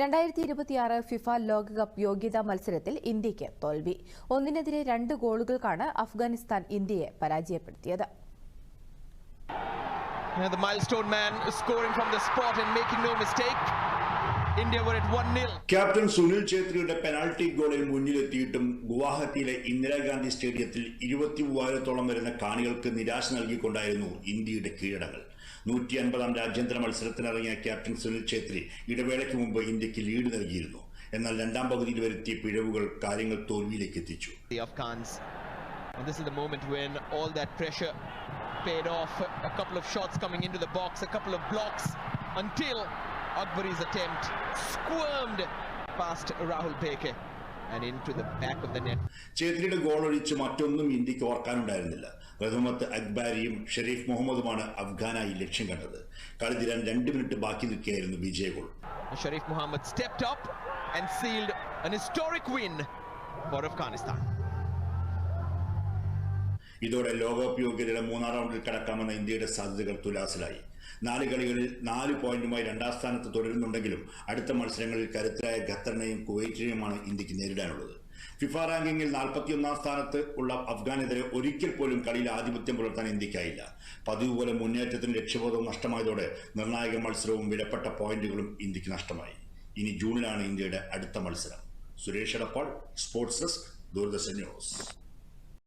രണ്ടായിരത്തി ഇരുപത്തിയാറ് ഫിഫ ലോകകപ്പ് യോഗ്യതാ മത്സരത്തിൽ ഇന്ത്യയ്ക്ക് തോൽവി ഒന്നിനെതിരെ രണ്ട് ഗോളുകൾക്കാണ് അഫ്ഗാനിസ്ഥാൻ ഇന്ത്യയെ പരാജയപ്പെടുത്തിയത് the milestone man scoring from the spot and making no mistake. Captain Sunil ഛേത്രിയുടെ penalty ഗോളിൽ മുന്നിലെത്തിയിട്ടും ഗുവാഹത്തിയിലെ ഇന്ദിരാഗാന്ധി സ്റ്റേഡിയത്തിൽ ഇരുപത്തി മൂവായിരത്തോളം വരുന്ന കാണികൾക്ക് നിരാശ നൽകിക്കൊണ്ടായിരുന്നു ഇന്ത്യയുടെ കീഴടങ്ങൾ നൂറ്റി അൻപതാം രാജ്യാന്തര മത്സരത്തിനിറങ്ങിയ ക്യാപ്റ്റൻ സുനിൽ ഛേത്രി ഇടവേളയ്ക്ക് മുമ്പ് ഇന്ത്യയ്ക്ക് ലീഡ് നൽകിയിരുന്നു എന്നാൽ രണ്ടാം പകുതിയിൽ വരുത്തിയ പിഴവുകൾ കാര്യങ്ങൾ തോൽവിയിലേക്ക് എത്തിച്ചു. And this is the moment when all that pressure paid off. A couple of shots coming into the box, a couple of blocks until Akbari's attempt squirmed past Rahul Peke and into the back of the net. ഛേത്രിയുടെ goal ഒഴിച്ച് മറ്റൊന്നും ഇന്ത്യയ്ക്ക് ഓർക്കാനുണ്ടായിരുന്നില്ല റഹ്മത്ത് അക്ബാരിയും ഷെരീഫ് മുഹമ്മദുമാണ് അഫ്ഗാനായി ലക്ഷ്യം കണ്ടത് കളി തീരാൻ രണ്ട് minute ബാക്കി നിൽക്കുകയായിരുന്നു വിജയ goal Sharif Muhammad stepped up and sealed an historic win for Afghanistan. ഇതോടെ ലോകകപ്പ് യോഗ്യതയുടെ മൂന്നാം റൗണ്ടിൽ കടക്കാമെന്ന ഇന്ത്യയുടെ സാധ്യതകൾ തുലാസിലായി. നാല് കളികളിൽ നാല് പോയിന്റുമായി രണ്ടാം സ്ഥാനത്ത് തുടരുന്നുണ്ടെങ്കിലും അടുത്ത മത്സരങ്ങളിൽ കരുത്തരായ ഖത്തറിനെയും കുവൈറ്റിനെയുമാണ് ഇന്ത്യയ്ക്ക് നേരിടാനുള്ളത്. ഫിഫ റാങ്കിങ്ങിൽ നാൽപ്പത്തിയൊന്നാം സ്ഥാനത്ത് ഉള്ള അഫ്ഗാനെതിരെ ഒരിക്കൽ പോലും കളിയിൽ ആധിപത്യം പുലർത്താൻ ഇന്ത്യക്കായില്ല. പതിവ് പോലെ മുന്നേറ്റത്തിന് ലക്ഷ്യബോധവും നഷ്ടമായതോടെ നിർണായക മത്സരവും വിലപ്പെട്ട പോയിന്റുകളും ഇന്ത്യയ്ക്ക് നഷ്ടമായി. ഇനി ജൂണിലാണ് ഇന്ത്യയുടെ അടുത്ത മത്സരം. Suresh Edappal sports desk Doordarshan news.